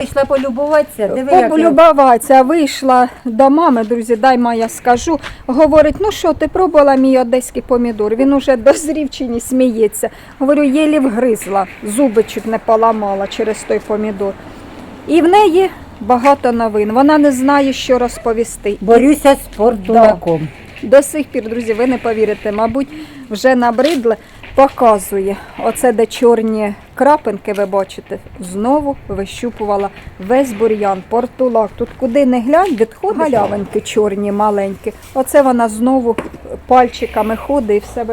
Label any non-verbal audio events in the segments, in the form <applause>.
Вийшла полюбуватися, диви, як Полюбуватися, вийшла до мами, друзі, дай ма я скажу. Говорить, ну що, ти пробувала мій одеський помідор? Він уже дозрів чи ні сміється. Говорю, єлі вгризла, зуби чуть не поламала через той помідор. І в неї багато новин. Вона не знає, що розповісти. борюся з спортулаком. До сих пір, друзі, ви не повірите, мабуть, вже набридли. Показує, оце де чорні крапинки, ви бачите, знову вищупувала весь бур'ян, портулак. Тут куди не глянь, відходить галявинки чорні, маленькі. Оце вона знову пальчиками ходить і все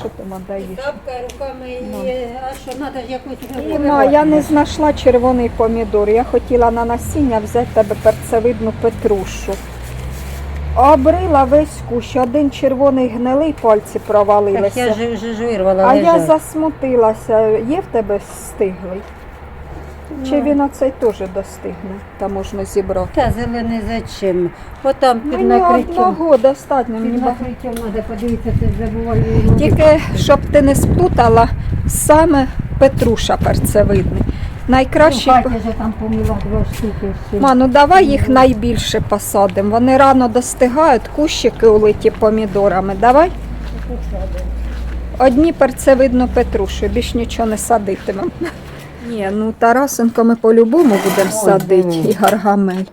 що там дає. Тапка руками і а що треба якусь Нема, я не знайшла червоний помідор. Я хотіла на насіння взяти тебе перцевидну петрушу. Обрила весь кущ, один червоний гнилий пальці Так провалилися. я ж, ж, ж вирвала. А я лежать. засмутилася. Є в тебе стиглий? Чи Ну. він оцей теж достигне? Та можна зібрати. Та зелений зачем? Отам під Мені накриттям. одного достатньо. Мені Під ба- накриттям треба подивитися, ти забуваю. Тільки щоб ти не сплутала, саме Петруша перцевидний. Найкраще. Хаті вже там поміла два штуки. ще. Ма, ну давай їх найбільше посадимо. Вони рано достигають, кущики улиті помідорами. Давай. Одні перцевидно Петрушу, більш нічого не садитимемо. Ні, ну Тарасенко ми по-любому будемо садити і гаргамель.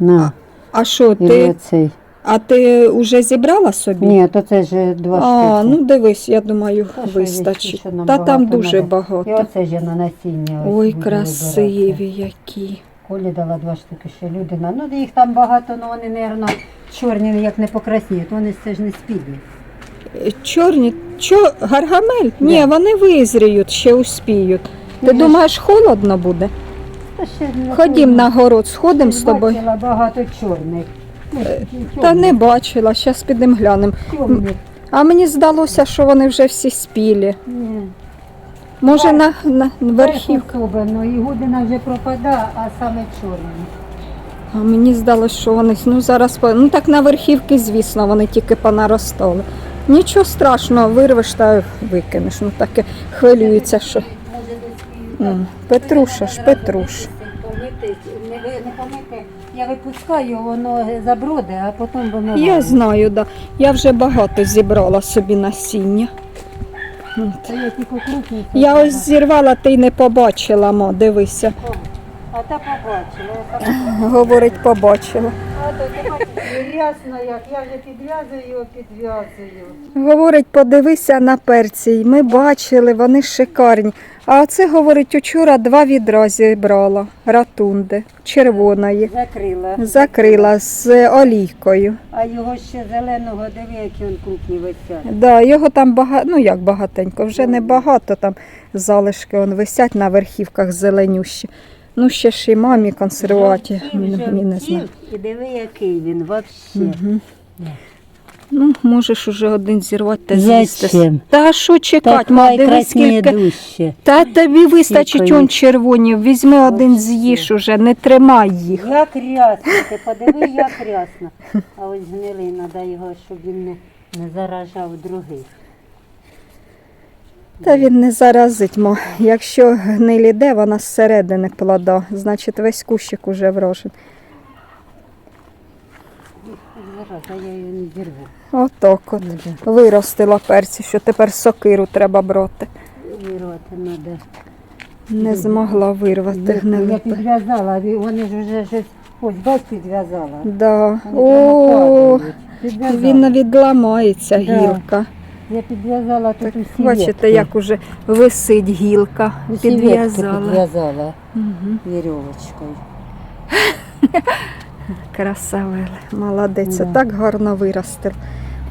На, А що, і ти, оцей. А ти вже зібрала собі? Ні, то це ж два А, штуки. ну дивись, я думаю, Та що вистачить. ще нам Та там багато дуже надо. І багато. оце ж на насіння. ось Ой, красиві вибирати. які. Колі дала два штуки ще людина. Ну їх там багато, але вони, мабуть, чорні як не покрасніють. Вони це ж не спідлі. Е, Чорні, чо, гаргамель? Ні, Да. вони визріють, ще успіють. Ти Ну, я думаєш, холодно буде? Та ще не Ходім помню. на город, сходимо з тобою. Бачила багато чорних. Ну, Та не бачила, зараз підемо глянемо. А мені здалося, що вони вже всі спілі. Ні. Може на, на верхів. Особливо, і година вже пропадає, а саме чорні. А мені здалося, що вони ну зараз ну так на верхівки, звісно, вони тільки понаростали. Нічого страшного, вирвеш та викинеш. Ну таке хвилюється, що. М, Петруша ж, Петруш. Помити, не, ви- не помити. Я випускаю, воно заброде, а потім воно. Я знаю, да. Я вже багато зібрала собі насіння. От. Це я тільки крупні. Я ось зірвала, ти й не побачила, мо, дивися. А та побачила. <laughs> Говорить, побачила. А то ти бачиш, рясно як, я вже підв'язую його, підв'язую. Говорить, подивися на перці. Ми бачили, вони шикарні. А оце, говорить, учора два відра зібрала ратунди, червоної. Закрила. Закрила з олійкою. А його ще зеленого, диви, які він крупні висять. Да, його там багато, ну як багатенько, вже не багато там залишки он висять на верхівках зеленющі. Ну, ще ж і мамі консервувати, мені не знаю. І диви, який він взагалі. Ну, можеш уже один зірвати та з'їсти. Та що чекати, ма, диви скільки. Та тобі вистачить он їх? червоні, візьми один з'їж уже, не тримай їх. Як рясно, ти подиви, як рясно. А ось гнилий, треба його, щоб він не, не заражав других. Та він не заразить, мо. Якщо гниль іде, вона зсередини плода, значить весь кущик уже врожен. Зараз, я його не зірву. Отак от. Виростила перці, що тепер сокиру треба брати. Вирвати треба. Не змогла вирвати Я підв'язала, а вони ж вже щось, ось бач, підв'язала. Да. Вони прямо О, падають. Підв'язала. він відламається гілка. Я підв'язала тут усі Бачите, ветки. як уже висить гілка. Усі Підв'язала. підв'язала Угу. вірьовочкою. <laughs> Красавели, молодець, Да. так гарно виростив.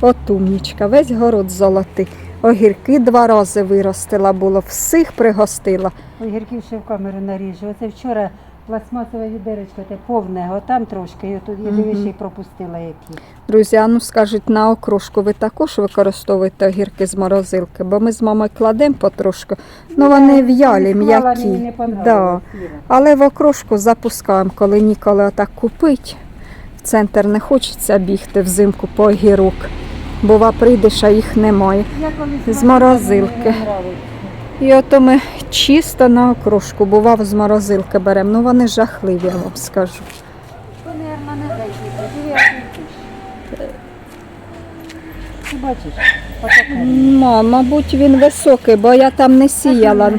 От умнічка, весь город золотий. Огірки два рази виростила було, всіх пригостила. Огірків ще в камеру наріжу. Оце вчора пластмасове відеречко, те повне, отам трошки, і отут я дивишся і пропустила які. Друзі, а ну скажуть, на окрошку ви також використовуєте огірки з морозилки, бо ми з мамою кладемо потрошку, ну вони в'ялі, склала, Мені не. Да. Іра. Але в окрошку запускаємо, коли ніколи отак купить. В центр не хочеться бігти взимку по огірок. Бува, прийдеш, а їх немає. Я колись З морозилки. мені не. І ото ми чисто на окрошку, бував з морозилки беремо. Ну вони жахливі, я вам скажу. Пише. Ти бачиш? Ма, мабуть, він високий, бо я там не сіяла.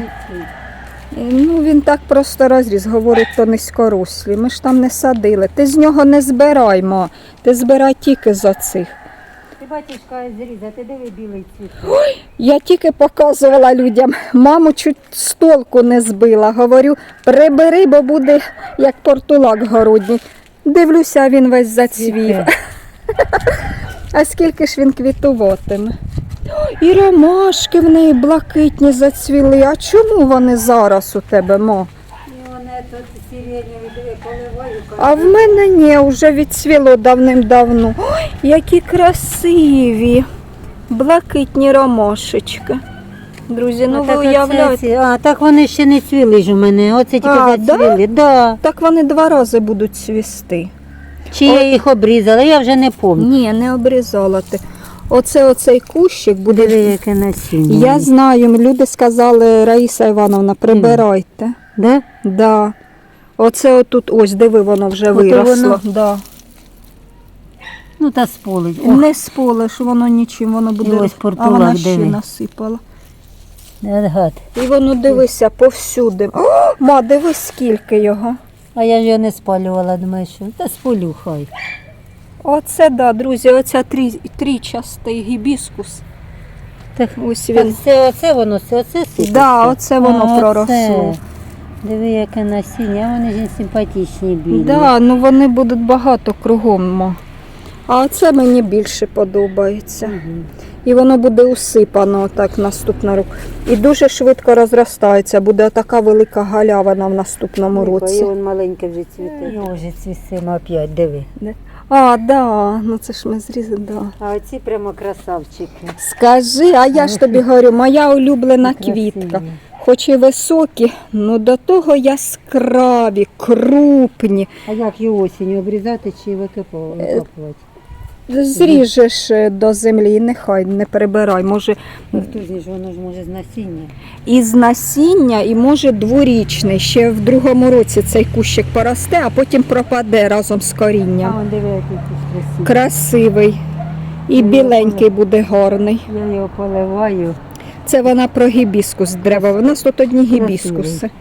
Ну, він так просто розріз, говорить, то низькорослі. Ми ж там не садили. Ти з нього не збирай, ма. Ти збирай тільки з оцих. Каже, зрізати, диви білий цвіт. Я тільки показувала людям, маму чуть з толку не збила. Говорю, прибери, бо буде як портулак городній. Дивлюся, він весь зацвів. <laughs> А скільки ж він квітуватиме? І ромашки в неї блакитні зацвіли. А чому вони зараз у тебе, мо? Вони тут. А в мене ні, вже відцвіло давним-давно. Ой, які красиві. Блакитні ромашечки. Друзі, ну А ви оце уявляєте. А, так вони ще не цвіли ж у мене. Оце тільки А, да? зацвіли. Да? Так вони два рази будуть цвісти. Чи я їх обрізала, я вже не пам'ятаю. Ні, не обрізала ти. Оце оцей кущик буде. Диви, яке насіння. Я знаю, люди сказали, Раїса Івановна, прибирайте. Да? Да. Оце отут, ось, диви, воно вже Ото виросло. воно? Да. Ну та сполить. Ох, Не сполиш, воно нічим, воно буде. І ось а портулак, вона ще диви. насипала. гад. І воно дивися повсюди. О, ма, дивись, скільки його. А я ж його не спалювала, думаю, що та спалю хай. Оце, да, друзі, оця трі, трічастий гібіскус. Так, Ось так він. це оце воно, це оце сипеться? Да, оце воно А, оце. проросло. Диви, яке насіння, вони ж симпатичні білі. Да, ну вони будуть багато кругом. А оце мені більше подобається. Мгм. І воно буде усипано так наступного року. І дуже швидко розростається. Буде така велика галявина в наступному І році. він маленьке вже цвіте. Його вже цвісимо опять, диви. А, да, ну це ж ми зрізали. Да. А оці прямо красавчики. Скажи, а я ж тобі говорю, моя улюблена квітка. Хоч і високі, ну до того яскраві, крупні. А як її осінню обрізати чи викопувати? викопувати? Зріжеш е, до землі, нехай не прибирай. Може А хто ж воно ж може з насіння? із насіння і може дворічний. Ще в другому році цей кущик поросте, а потім пропаде разом з корінням. он диви, який тут красивий. Красивий і біленький буде гарний. Я його поливаю. Це вона про гібіскус дерева. У нас тут одні гібіскуси. <laughs>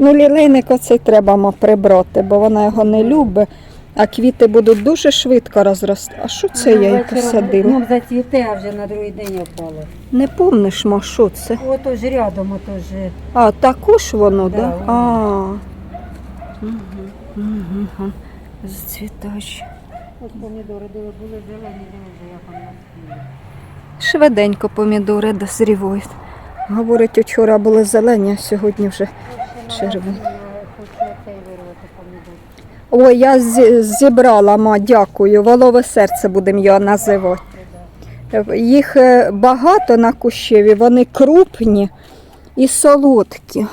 Ну, лілейник оцей треба прибрати, бо вона його не любить, а квіти будуть дуже швидко розрости. А що це я її посадила? Ну, зацвіте, а вже на другий день опало. Не помниш, ма, що це? Ото ж рядом, ото ж. А, також воно, Да, да? воно. А. Угу, угу. Зцвітач. Ось помідори були зелені, вже вони наспіли. Швиденько помідори дозрівають. Говорить, вчора були зелені, а сьогодні вже. Червоні. Ой, я зібрала, ма, дякую. Волове серце будемо його називати. Їх е, багато на кущеві, вони крупні і солодкі.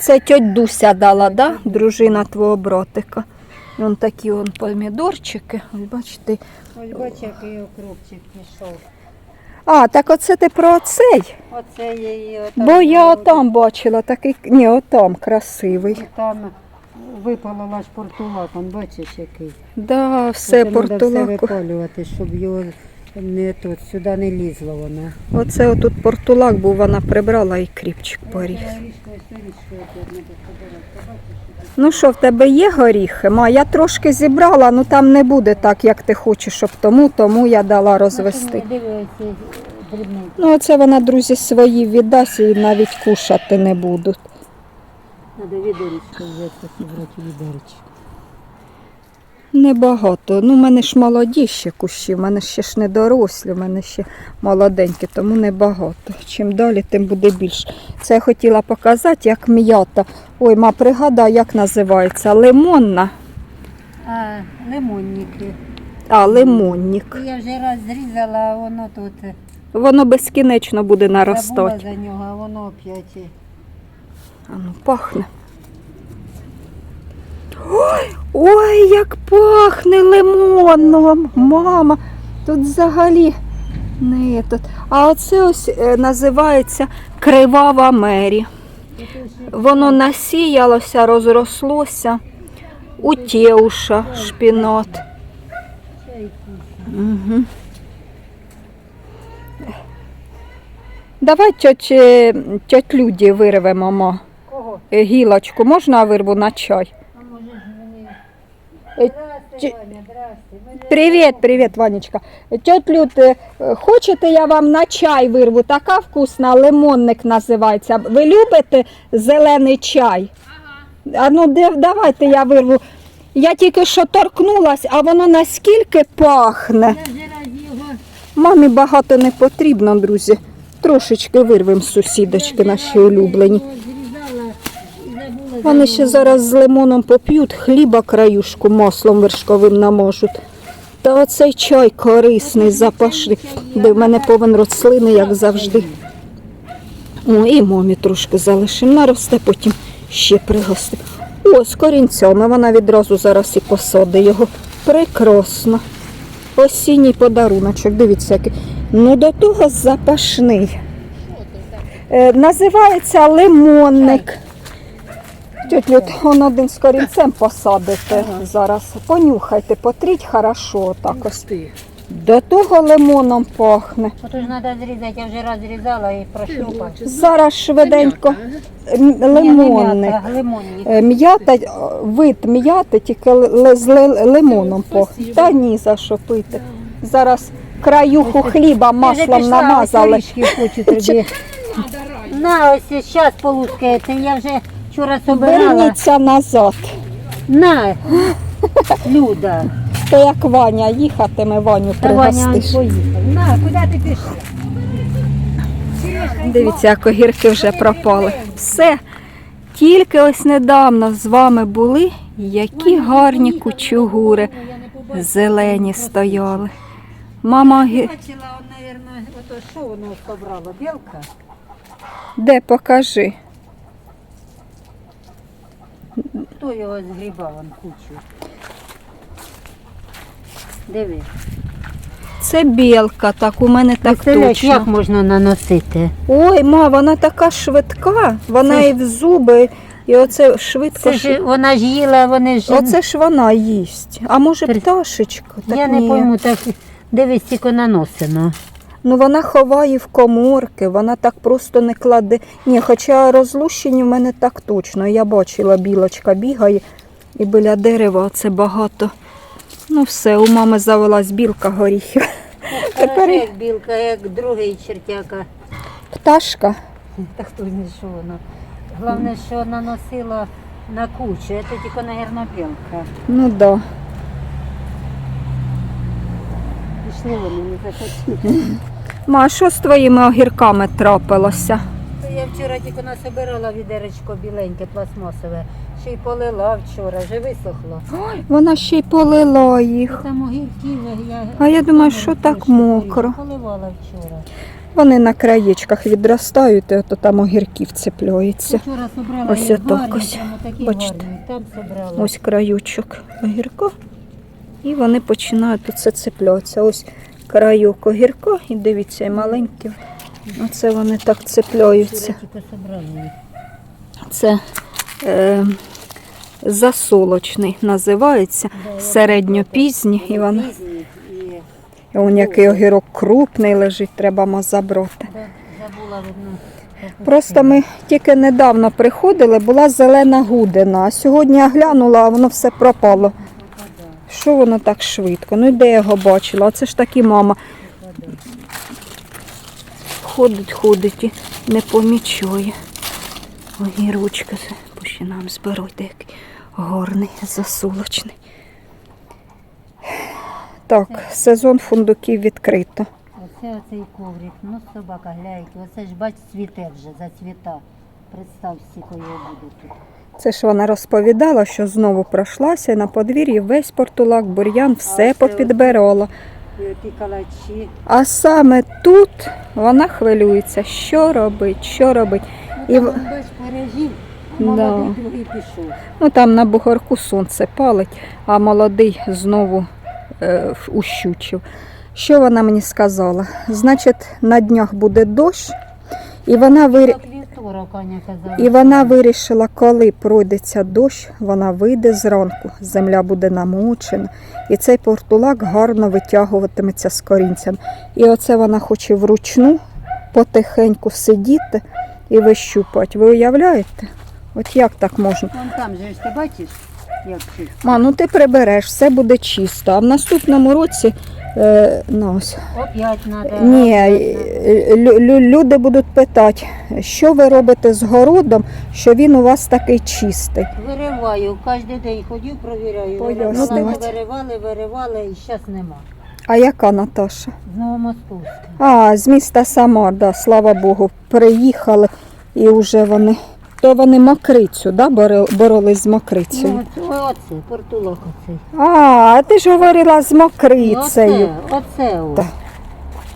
Це тьоть Дуся дала, да? дружина твого братика. Вон такі вон помідорчики. Ось бачите. Ось бач, який окропчик пішов. А, так оце ти про цей. Оце я її отам. Бо я отам бачила такий. Ні, отам красивий. Там випалила шпортулак, он бачиш який. Да, все Оце все портулаку. випалювати, щоб його не тут, сюди не лізло воно. Оце отут портулак був, вона прибрала і кріпчик поріг. Ну що, в тебе є горіхи? Ма, я трошки зібрала, ну там не буде так, як ти хочеш, щоб тому, тому я дала розвести. Ну, оце вона, друзі, свої віддасть і навіть кушати не будуть. Надо відеречко взяти, зібрати відеречко. Небагато. Ну, в мене ж молоді ще кущі, в мене ще ж не дорослі, в мене ще молоденькі, тому небагато. Чим далі, тим буде більше. Це я хотіла показати, як м'ята. Ой, ма, пригадай, як називається. Лимонна. А, лимонники. А, лимонник. Я вже раз зрізала, а воно тут е, Воно безкінечно буде забула наростати. за нього, а воно опять. А ну, пахне. Ой, ой, як пахне лимоном, мама. Тут взагалі Не тут. А оце ось е, називається кривава мері. Воно насіялося, розрослося. Утєуша, шпінат. Угу. Давай тьоть, е, тьоть Люді вирвемо, ма. Кого? Е, Гілочку можна вирву на чай? А може ж вони. Ж- Привіт, привіт, Ванечка. Тьоть Люд, е, хочете я вам на чай вирву? Така вкусна, лимонник називається. Ви любите зелений чай? Ага. А ну де- давайте я вирву. Я тільки що торкнулась, а воно наскільки пахне. Я вже раз його. Мамі багато не потрібно, друзі. Трошечки вирвемо з сусідочки наші улюблені. його Вони ще зараз з лимоном поп'ють, хліба краюшку маслом вершковим наможуть. Та оцей чай корисний, запашний. Де в мене повен рослини, як завжди. О, і мамі трошки залишимо. Наросте, потім ще пригостимо. О, з корінцями вона відразу зараз і посади його. Прекрасно. Осінній подаруночок, дивіться, який. Ну до того запашний. Е, називається лимонник. Тьоть Люд, он один з корінцем посадите зараз. Понюхайте, потріть хорошо так ось. До того лимоном пахне. Ото ж треба зрізати, я вже раз зрізала і прощупала. Зараз швиденько м, лимонник. Лимонник. Е, М'ята, е, вид м'яти, тільки з ли- лимоном пахне. Та ні, за що пити. Зараз краюху хліба маслом намазали. хочу. На, ось зараз полускаєте, я вже вчора собирала. Верніться назад. На, Люда. Та як Ваня їхатиме, Ваню Та Ваня пригостиш. поїхав. На, куди ти пішла? Дивіться, як огірки вже пропали. Все. Тільки ось недавно з вами були, які гарні кучугури зелені стояли. Мама, гі- Бачила, мабуть, ото що воно собрало? Білка? де покажи? Хто його згрібав, он кучу? Диви. Це білка, так у мене так Представляєш, як точно. можна наносити? Ой, ма, вона така швидка, вона Це і в зуби, і оце швидко. Це ж вона ж їла, вони ж. Оце ж вона їсть. А може При- пташечка? Так я ні. не пойму, так дивись, тільки наносено. Ну вона ховає в коморки, вона так просто не кладе. Ні, хоча розлущені в мене так точно. Я бачила, білочка бігає і біля дерева це багато. Ну все, у мами завелась білка горіхів. Тепер як білка, як другий чертяка. Пташка. Та хто не що воно. Головне, що наносила на кучу. Це тільки, мабуть, білка. Ну да. Пішли вони, не захотіли. Ма, а що з твоїми огірками трапилося? Я вчора тільки насобирала відеречко біленьке, пластмасове. Ще й полила вчора, вже висохло. Ой, Вона ще й полила їх. Там огірків я. А я думаю, що так мокро. Поливала вчора. Вони на краєчках відростають, і то там огірків цепляється. Вчора собрала Ось їх отак гарні, ось. прямо такі Бачите? гарні. Там собрала. Ось краючок огірка. І вони починають оце цеплятися. Ось краюк огірка, і дивіться, і маленькі. Оце вони так цепляються. Це е, засолочний називається. Середньопізній. І Пізні і он який огірок крупний лежить, треба ма забрати. Просто ми тільки недавно приходили, була зелена гудина, а сьогодні я глянула, а воно все пропало. Що воно так швидко? Ну де я його бачила? Оце ж таки мама. Ходить, ходить і не помічає. Огірочки починаємо збирати, який гарний, засолочний. Так, сезон фундуків відкрито. Оце оцей коврик. Ну, собака гляють. Оце ж бач, цвіте вже, зацвіта. Представ, скільки його буде тут. Це ж вона розповідала, що знову пройшлася на подвір'ї весь портулак, бур'ян, все попідбирала. А саме тут вона хвилюється, що робить, що робить. Ну, І Да. Ну там на бугорку сонце палить, а молодий знову е, ущучив. Що вона мені сказала? Значить, на днях буде дощ, і вона вир... Казала. І вона вирішила, коли пройдеться дощ, вона вийде зранку, земля буде намочена, і цей портулак гарно витягуватиметься з корінцем. І оце вона хоче вручну потихеньку сидіти і вищупати. Ви уявляєте? От як так можна? Вон там же ти бачиш, як чисто. Ма, ну ти прибереш, все буде чисто. А в наступному році. Е, ну, ось, Опять треба. ні, е, лю- лю- люди будуть питати, що ви робите з городом, що він у вас такий чистий. Вириваю, кожен день ходю, провіряю. Пояснювати. Виривали, виривали, виривали і зараз нема. А яка Наташа? З Новомосковська. А, з міста Самар, да, слава Богу, приїхали і вже вони. То вони мокрицю, да, боролись з мокрицею. Ну, оце, портулок оцей. А, ти ж говорила з Ну, мокрицею. Оце, оце. о. Так.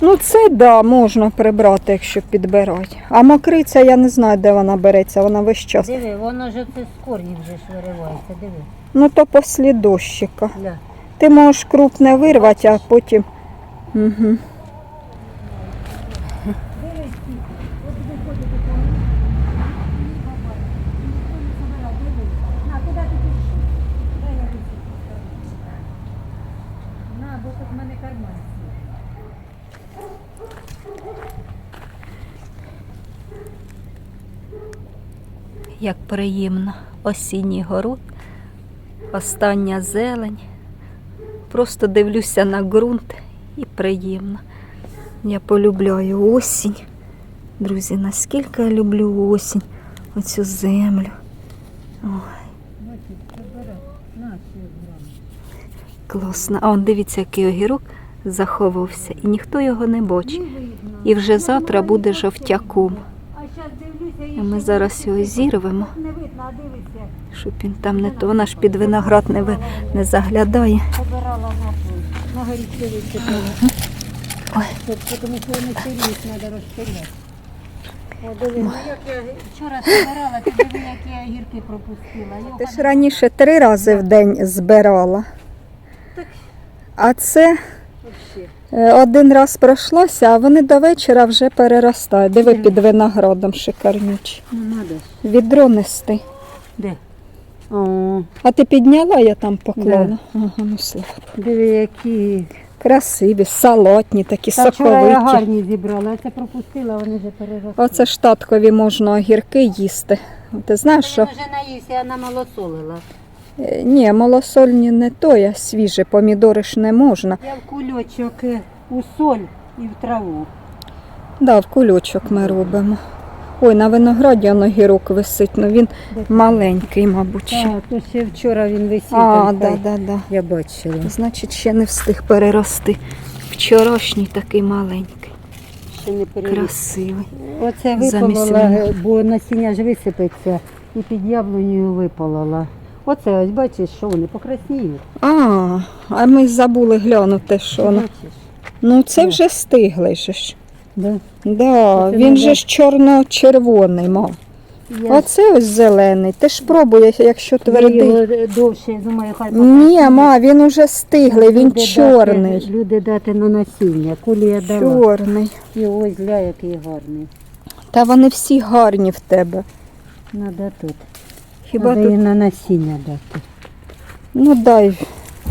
Ну це да, можна прибрати, якщо підбирати. А мокриця, я не знаю, де вона береться, вона весь час. Диви, воно ж оце з корнів вже ж виривається, диви. Ну то послід дощика. Ля. Ти можеш крупне вирвати, а потім. Угу. На, бо тут в мене карман. Як приємно осінній город, остання зелень. Просто дивлюся на ґрунт і приємно. Я полюбляю осінь. Друзі, наскільки я люблю осінь, оцю землю. Грам. Класно. А он дивіться, який огірок заховався, і ніхто його не бачить. І вже завтра буде жовтяком. І ми зараз його зірвемо, не щоб він там не то. Вона ж під виноград не, ви- не заглядає. Ой. Тому що вони сиріють, треба диви, ну вчора збирала, ти диви, які я гірки пропустила. Ти ж раніше три рази в день збирала. А це один раз пройшлося, а вони до вечора вже переростають. Диви під виноградом шикарнючі. Ну, надо. Відро нести. Де? О, А ти підняла, я там поклала. Ага, ну слава. диви, які. Красиві, салатні, такі Та вчора я соковиті. гарні зібрала, а це пропустила, вони вже переросли. Оце ж таткові можна огірки їсти. Ти знаєш, що Він вже наївся, я намалосолила. Е, ні, малосольні не то, а свіже, помідори ж не можна. Я в кульочок е, у соль і в траву. Да, в кульочок ми робимо. Ой, на винограді он огірок висить, ну він маленький, мабуть. ще. Так, то ще вчора він висів. А, да, да, да. Я бачила. Значить, ще не встиг перерости. Вчорашній такий маленький, Ще не переріс. красивий. Оце вина. бо насіння ж висипеться і під яблунею виполола. Оце ось бачиш, що вони покрасніють. А, а ми забули глянути, що воно. Бачиш? Ну це вже стиглий же ж. Да. Да, Оце він же ж чорно-червоний мав. Я, Оце ось зелений. Ти ж пробуй, якщо я твердий. його довше, думаю, хай Ні, ма, він уже стиглий, він Люди чорний. Дати, люди дати на насіння. Кулі я дала. Чорний. І ось гля, який гарний. Та вони всі гарні в тебе. Надо тут. Хіба Надо тут? і на насіння дати. Ну дай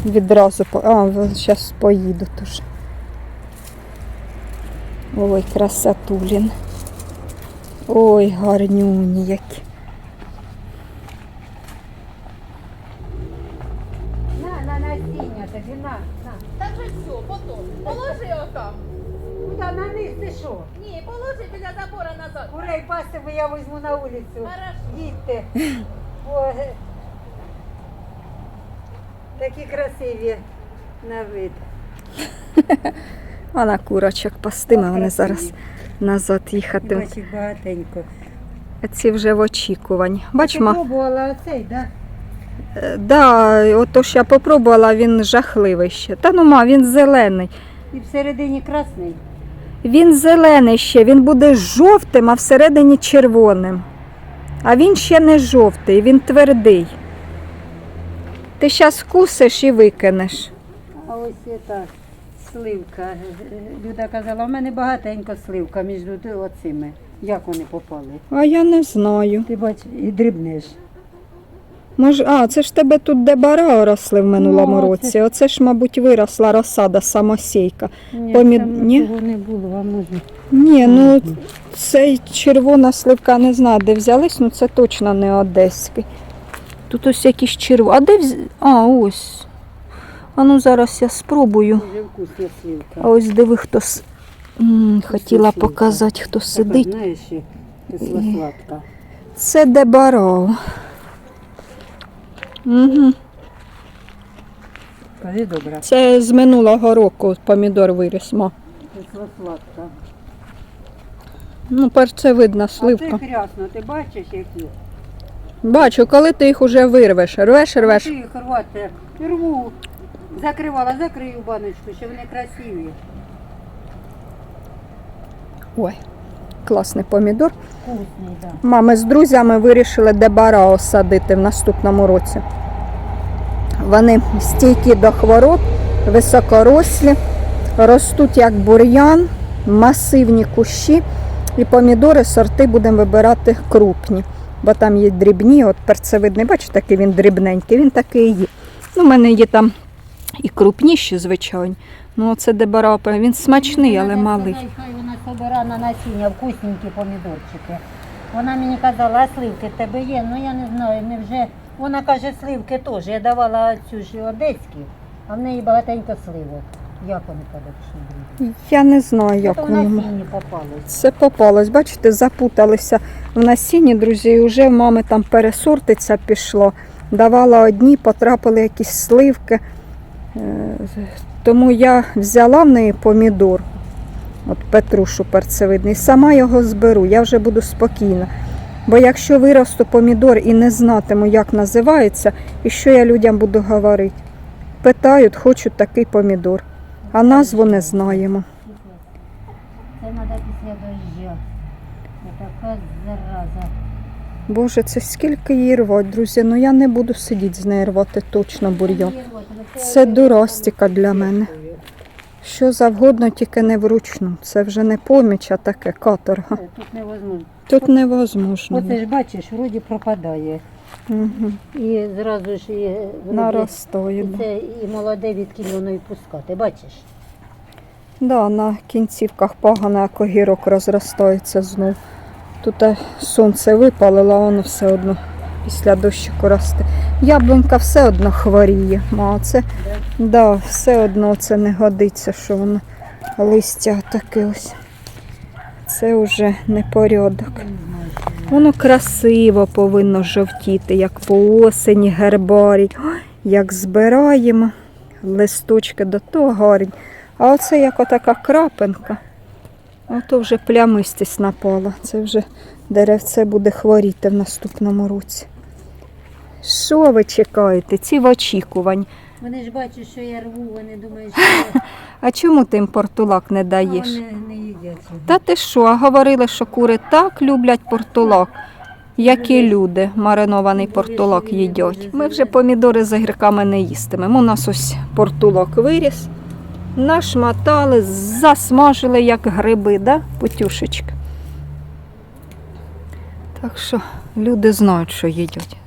відразу. по- А, зараз поїду теж. Ой, красотулін. Ой, гарнюні які. На, на насіння тобі, на, на. Так же все, потом. Положи його там. Куди на низ ти що? Ні, положи біля забора назад. Курей пасти, бо я візьму на вулицю. Хорошо. Їдьте. Е, такі красиві на вид. <laughs> А на курочок пастиме, вони зараз назад їхатимуть. Бачиш, багатенько. Ці вже в очікуванні. Бач, ма, пробувала оцей, так? е, да, отож я попробувала, він жахливий ще. Та ну ма, він зелений. І всередині красний. Він зелений ще, він буде жовтим, а всередині червоним. А він ще не жовтий, він твердий. Ти зараз вкусиш і викинеш. А ось це так. Сливка. Люда казала, у мене багатенько сливка між оцими. Як вони попали? А я не знаю. Ти бач, і дрібнеш. Може, а, це ж тебе тут де бара росли в минулому Ну, році. це- Оце ж, мабуть, виросла розсада самосійка. Ні, Помід- там ні? не було, а можна. Ні, ну цей червона сливка не знаю, де взялись, ну це точно не одеський. Тут ось якісь червоні. А де вз... А, ось. А ну зараз я спробую. Дуже вкусна сливка. А ось диви, хто с... М, хотіла сливка. показати, хто Така, сидить. знаєш, кисла сладка. Це дебаров. Угу. Кажи добре. Це з минулого року помідор виріс. Ма. Кисла сладка. Ну, пер це видно, А це сливка. крясно, ти бачиш, які? Бачу, коли ти їх уже вирвеш, рвеш, рвеш. Ти їх рвати. Рву. Закривала, закрию баночку, що вони красиві. Ой, класний помідор. Вкусні, так. Мами з друзями вирішили дебарао садити в наступному році. Вони стійкі до хвороб, високорослі, ростуть як бур'ян, масивні кущі. І помідори сорти будемо вибирати крупні, бо там є дрібні, от перцевидний, бачите, такий він дрібненький, він такий є. Ну, у мене є там і крупніші, звичайно. Ну, це дебарао, він смачний, але малий. Собира на насіння, вкусненькі помідорчики. Вона мені казала, а сливки в тебе є. Ну я не знаю, невже. Вона каже, сливки теж. Я давала цю ж одеські, а в неї багатенько сливок. Як вони подошли? Я не знаю, як Це в насінні попалось. Це попалось, бачите, запуталися в насінні, друзі, і вже в мами там пересортиця пішло. Давала одні, потрапили якісь сливки. Е, Тому я взяла в неї помідор, от петрушу перцевидний, сама його зберу, я вже буду спокійна. Бо якщо виросту помідор і не знатиму, як називається, і що я людям буду говорити? Питають, хочуть такий помідор, а назву не знаємо. Це треба після дождя. Це така зараза. Боже, це скільки її рвать, друзі. Ну я не буду сидіти з нею рвати точно бур'ян. Це дурастика для мене. Що завгодно, тільки не вручну. Це вже не поміч, а таке каторга. Тут невозможно. Тут невозможно. Оце ж бачиш, вроді пропадає. Угу. І зразу ж і вроді Наростає. Це і молоде відкіль воно і пускати. Бачиш? да, на кінцівках погано, як огірок розростається знов. Тут е, сонце випалило, а воно все одно після дощику росте. Яблунька все одно хворіє. А це, да, все одно це не годиться, що воно листя таке ось. Це вже непорядок. Воно красиво повинно жовтіти, як по осені, гербарій. Як збираємо листочки до того гарні. А оце як отака крапинка. Ото вже плямистість напала. Це вже деревце буде хворіти в наступному році. Що ви чекаєте? Ці в очікувань. Вони ж бачать, що я рву, вони думають, що <laughs> А чому ти їм портулак не даєш? вони не їдять. Та ти що, а говорили, що кури так люблять портулак, як і люди маринований портулак їдять. Ми вже помідори з огірками не їстимемо. У нас ось портулак виріс, нашматали, засмажили, як гриби, да, путюшечки. Так що люди знають, що їдять.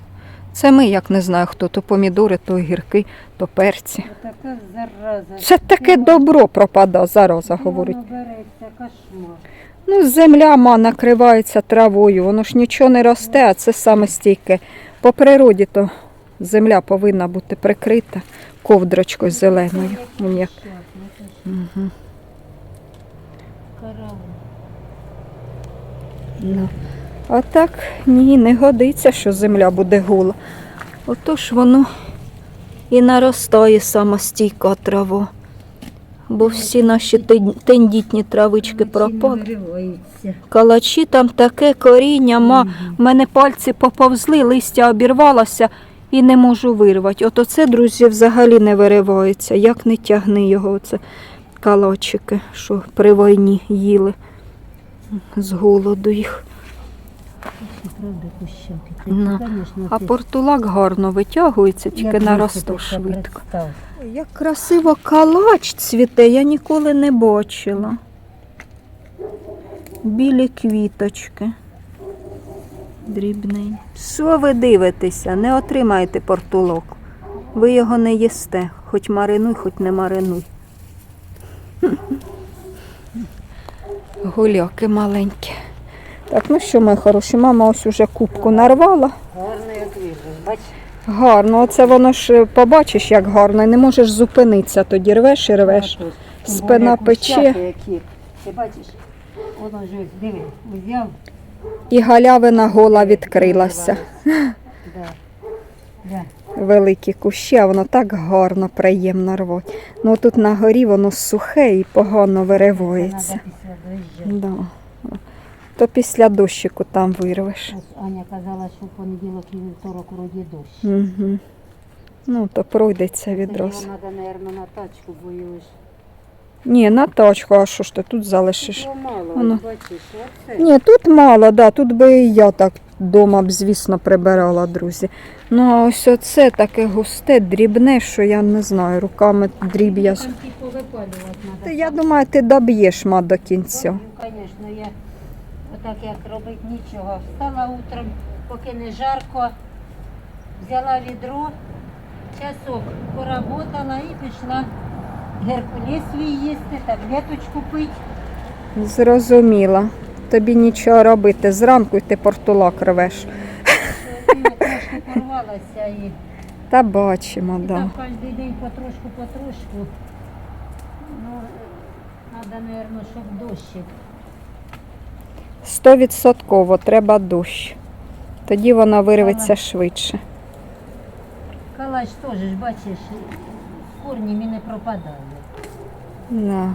Це ми, як не знаю хто, то помідори, то огірки, то перці. Така зараза. Це таке добро пропада, зараза говорить. Воно береться, кошмар. Ну, земля ма накривається травою, воно ж нічого не росте, а це саме стійке. По природі то земля повинна бути прикрита ковдрочкою зеленою. Вон як. Угу. Ну. А так ні, не годиться, що земля буде гола. Отож воно і наростає самостійка трава. Бо всі наші тендітні травички пропали. Калачі там таке коріння, ма, в мене пальці поповзли, листя обірвалося і не можу вирвати. От оце, друзі, взагалі не виривається. Як не тягни його, оце калачики, що при війні їли з голоду їх. Це, Ну, А портулак гарно витягується, тільки висипеться, швидко. Як красиво калач цвіте, я ніколи не бачила. Білі квіточки. Дрібний. Що ви дивитеся? Не отримаєте портулок. Ви його не їсте, хоч маринуй, хоч не маринуй. Гуляки маленькі. Так, ну що, моя хороші, мама ось уже кубку нарвала. Гарно як вижу, бач. Гарно, оце воно ж е, побачиш, як гарно, і не можеш зупинитися, тоді рвеш і рвеш. Спина пече. Ти бачиш, воно ж ось, диви, взяв. І галявина гола відкрилася. Великі кущі, а воно так гарно, приємно рвать. Ну тут на горі воно сухе і погано виривається. дощу. Да. То після дощику там вирвеш. Ось Аня казала, що в понеділок і вівторок вроді дощ. Угу. Ну, то пройдеться Тоді відразу. треба, мабуть, на тачку, бо її ж Ні, на тачку, а що ж ти тут залишиш? Його мало, Воно. ось бачиш, оце. Ні, тут мало, да, тут би і я так вдома б, звісно, прибирала, друзі. Ну, а ось оце таке густе, дрібне, що я не знаю, руками. Там треба. я думаю, ти доб'єш ма до кінця. Звісно, я отак як робити нічого. Встала утром, поки не жарко, взяла відро, часок поработала і пішла геркулес свій їсти, таблеточку пити. Зрозуміла. Тобі нічого робити. Зранку ти портулак рвеш. Що трошки порвалася і, Та бачимо, і да. так кожен день потрошку, потрошку. Ну, треба, мабуть, щоб дощик. Стовідсотково треба дощ. Тоді вона вирветься швидше. Калач теж, ж бачиш, з корнями не пропадає. Да.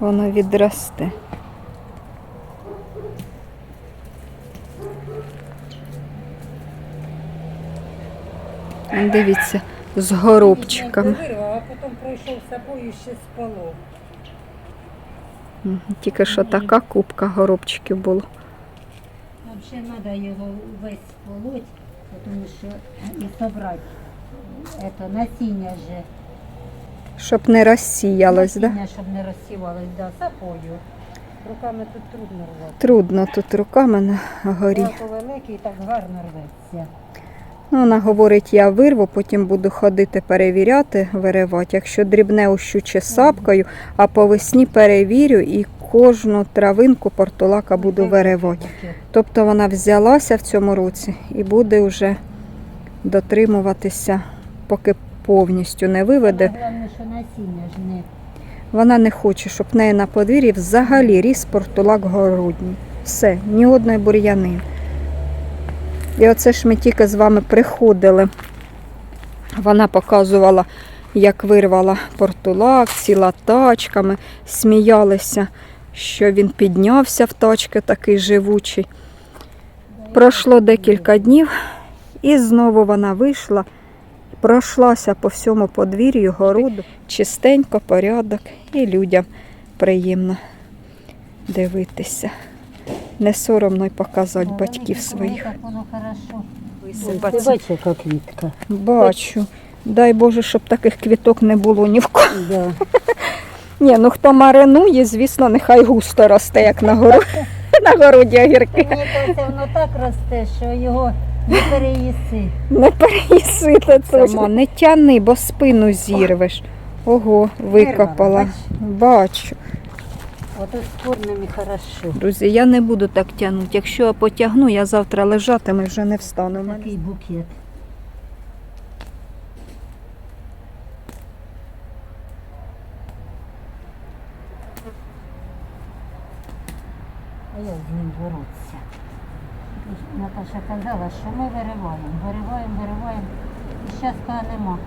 Воно відросте. Дивіться, з горобчиками. Вирвав, а потім пройшов собою ще спало. Тільки що така купка горобчиків було. Взагалі треба його весь полоть, тому що і собрати. Это насіння же. Щоб не розсіялось, да? щоб не розсівалось, да, сапою. Руками тут трудно рвати. Трудно тут руками на горі. Великий, так гарно рветься. Ну, вона говорить, я вирву, потім буду ходити перевіряти, виривати. Якщо дрібне ущуче сапкою, а по весні перевірю і кожну травинку портулака буду виривати. Тобто вона взялася в цьому році і буде вже дотримуватися, поки повністю не виведе. Вона не хоче, щоб в неї на подвір'ї взагалі ріс портулак городній. Все, ні одної бур'яни. І оце ж ми тільки з вами приходили. Вона показувала, як вирвала портулак, ціла тачками, сміялися, що він піднявся в тачки такий живучий. Пройшло декілька днів, і знову вона вийшла, пройшлася по всьому подвір'ю городу. Чистенько, порядок, і людям приємно дивитися. Не соромно й показати батьків своїх. Так воно хорошо. Висипати. Ти бачиш, яка квітка? Бачу. Дай Боже, щоб таких квіток не було ні в кого. Да. <laughs> Ні, ну хто маринує, звісно, нехай густо росте, як на, гору... <laughs> на городі огірки. Мені кажеться, воно так росте, що його не переїси. Не переїси це точно. Не тяни, бо спину зірвеш. Ого, викопала. Бачу. Ото з корнями хорошо. Друзі, я не буду так тягнути. Якщо я потягну, я завтра лежатиму і вже не встану. Такий букет. А як з ним боротися? Наташа казала, що ми вириваємо, вириваємо, вириваємо. І зараз нема.